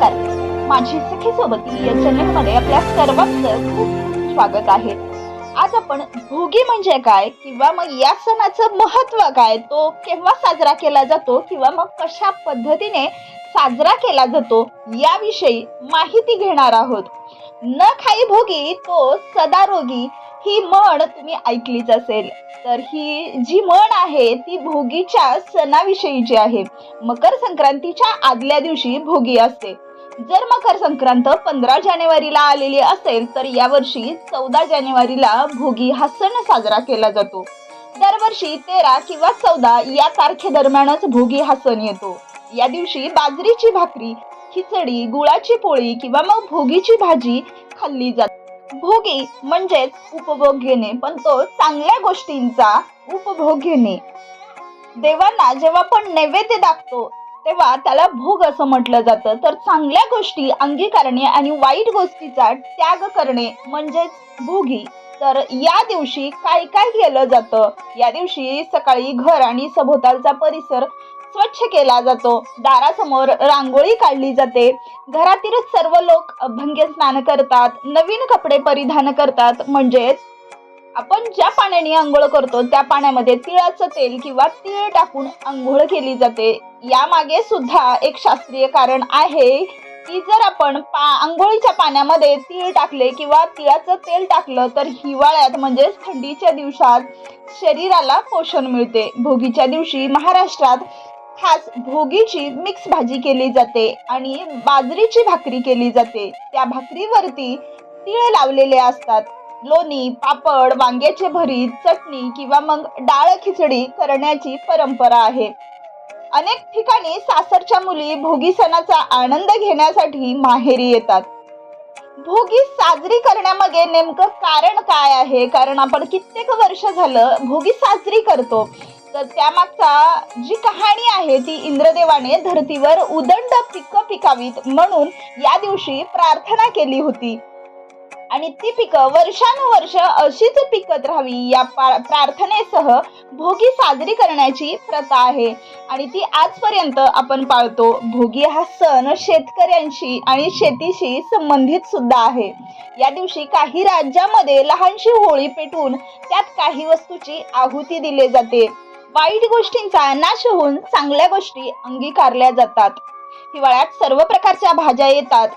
नमस्कार. माझी सखी सोबती या चॅनलमध्ये आपल्या सर्वांचं खूप स्वागत आहे. आज आपण भोगी म्हणजे काय किंवा मग या सणाचं महत्त्व काय तो केव्हा साजरा केला जातो किंवा मग कशा पद्धतीने साजरा केला जातो याविषयी माहिती घेणार आहोत. न खाई भोगी तो सदा रोगी ही म्हण तुम्ही ऐकलीच असेल. तर ही जी म्हण आहे ती भोगीच्या सणाविषयीची आहे. मकर संक्रांतीच्या आदल्या दिवशी भोगी असते. जर मकर संक्रांत पंधरा जानेवारीला आलेली असेल तर यावर्षी चौदा जानेवारीला भोगी हा सण साजरा केला जातो. दरवर्षी तेरा किंवा चौदा या तारखेदरम्यानच भोगी हा सण येतो. या दिवशी बाजरीची भाकरी खिचडी गुळाची पोळी किंवा मग भोगीची भाजी खाल्ली जाते. भोगी म्हणजेच उपभोग घेणे पण तो चांगल्या गोष्टींचा उपभोग घेणे. देवांना जेव्हा आपण नैवेद्य दाखतो तेव्हा त्याला भोग असं म्हटलं जातं. तर चांगल्या गोष्टी अंगीकारणे आणि वाईट गोष्टीचा त्याग करणे म्हणजेच भोगी. तर या दिवशी काय काय केलं जातं? या दिवशी सकाळी घर आणि सभोवतालचा परिसर स्वच्छ केला जातो. दारासमोर रांगोळी काढली जाते. घरातील सर्व लोक अभंग्य स्नान करतात. नवीन कपडे परिधान करतात. म्हणजेच आपण ज्या पाण्याने आंघोळ करतो त्या पाण्यामध्ये तिळाचं तेल किंवा तीळ टाकून आंघोळ केली जाते. यामागे सुद्धा एक शास्त्रीय कारण आहे की जर आपण पा आंघोळीच्या पाण्यामध्ये तीळ टाकले किंवा तिळाचं तेल टाकलं तर हिवाळ्यात म्हणजेच थंडीच्या दिवसात शरीराला पोषण मिळते. भोगीच्या दिवशी महाराष्ट्रात खास भोगीची मिक्स भाजी केली जाते आणि बाजरीची भाकरी केली जाते. त्या भाकरीवरती तीळ लावलेले असतात. लोणी पापड वांग्याचे भरीत चटणी किंवा मग डाळ खिचडी करण्याची परंपरा आहे. अनेक ठिकाणी सासरच्या मुली भोगी सणाचा आनंद घेण्यासाठी माहेरी येतात. भोगी साजरी करण्यामागे नेमकं कारण काय आहे? कारण आपण कित्येक वर्ष झालं भोगी साजरी करतो. तर त्यामागचा जी कहाणी आहे ती इंद्रदेवाने धरतीवर उदंड पिकं पिकावीत म्हणून या दिवशी प्रार्थना केली होती. आणि ती पिकं वर्षानुवर्ष अशीच पिकत राहावी या प्रार्थनेसह भोगी साजरी करण्याची प्रथा आहे. आणि ती आजपर्यंत आपण पाळतो. भोगी हा सण शेतकऱ्यांशी आणि शेतीशी संबंधित सुद्धा आहे. या दिवशी काही राज्यामध्ये लहानशी होळी पेटवून त्यात काही वस्तूची आहुती दिली जाते. वाईट गोष्टींचा नाश होऊन चांगल्या गोष्टी अंगीकारल्या जातात. हिवाळ्यात सर्व प्रकारच्या भाज्या येतात.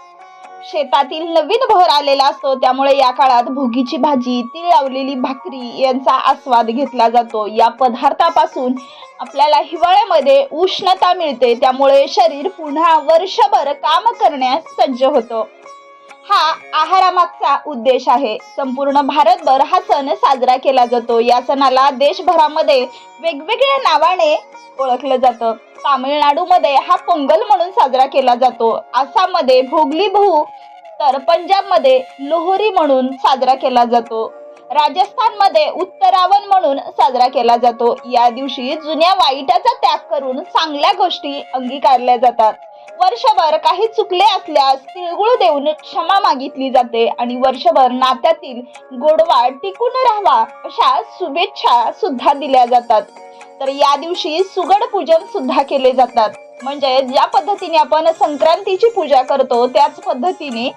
शेतातील नवीन बहर आलेला असतो त्यामुळे या काळात भोगीची भाजी तीळ लावलेली भाकरी यांचा आस्वाद घेतला जातो. या पदार्थापासून आपल्याला हिवाळ्यामध्ये उष्णता मिळते त्यामुळे शरीर पुन्हा वर्षभर काम करण्यास सज्ज होतं. हा आहारामागचा उद्देश आहे. संपूर्ण भारतभर हा सण साजरा केला जातो. या सणाला देशभरामध्ये वेगवेगळ्या नावाने ओळखलं जातं. तामिळनाडूमध्ये हा पोंगल म्हणून साजरा केला जातो. आसाममध्ये भोगली बहु तर पंजाबमध्ये लोहरी म्हणून साजरा केला जातो. राजस्थानमध्ये उत्तरावण म्हणून साजरा केला जातो. या दिवशी जुन्या वाईटाचा त्याग करून चांगल्या गोष्टी अंगीकारल्या जातात. वर्षभर काही चुकले असल्यास तिळगुळ देऊन क्षमा मागितली जाते आणि वर्षभर नात्यातील गोडवा टिकून राहावा अशा शुभेच्छा सुद्धा दिल्या जातात. तर या दिवशी सुगड पूजन सुद्धा केले जातात. म्हणजे ज्या पद्धतीने आपण संक्रांतीची पूजा करतो त्याच पद्धतीने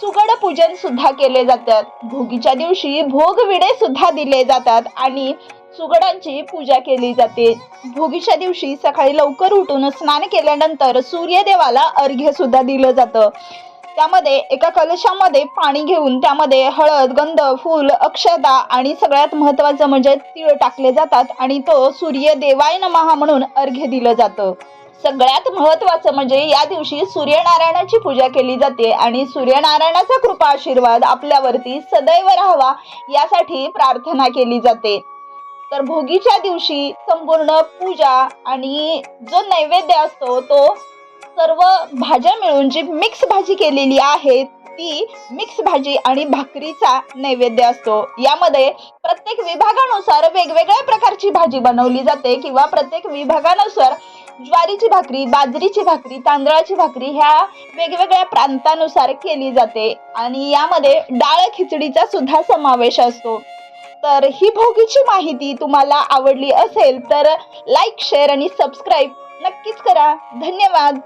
सुगड पूजन सुद्धा केले जातात. भोगीच्या दिवशी भोग विडे सुद्धा दिले जातात आणि सुगडांची पूजा केली जाते. भोगीच्या दिवशी सकाळी लवकर उठून स्नान केल्यानंतर सूर्यदेवाला अर्घ्य सुद्धा दिलं जातं. त्यामध्ये एका कलशामध्ये पाणी घेऊन त्यामध्ये हळद गंध फूल अक्षता आणि सगळ्यात महत्त्वाचं म्हणजे तीळ टाकले जातात आणि तो सूर्य देवाय नमहा म्हणून अर्घ्य दिलं जातं. सगळ्यात महत्त्वाचं म्हणजे या दिवशी सूर्यनारायणाची पूजा केली जाते आणि सूर्यनारायणाचा कृपा आशीर्वाद आपल्यावरती सदैव राहावा यासाठी प्रार्थना केली जाते. तर भोगीच्या दिवशी संपूर्ण पूजा आणि जो नैवेद्य असतो तो सर्व भाज्या मिळून जी मिक्स भाजी केलेली आहे ती मिक्स भाजी आणि भाकरीचा नैवेद्य असतो. यामध्ये प्रत्येक विभागानुसार वेगवेगळ्या प्रकारची भाजी बनवली जाते किंवा प्रत्येक विभागानुसार ज्वारीची भाकरी बाजरीची भाकरी तांदळाची भाकरी ह्या वेगवेगळ्या प्रांतानुसार केली जाते. आणि यामध्ये डाळ खिचडीचा सुद्धा समावेश असतो. तर ही भोगीची माहिती तुम्हाला आवडली असेल तर लाईक शेअर आणि सबस्क्राईब नक्कीच करा. धन्यवाद.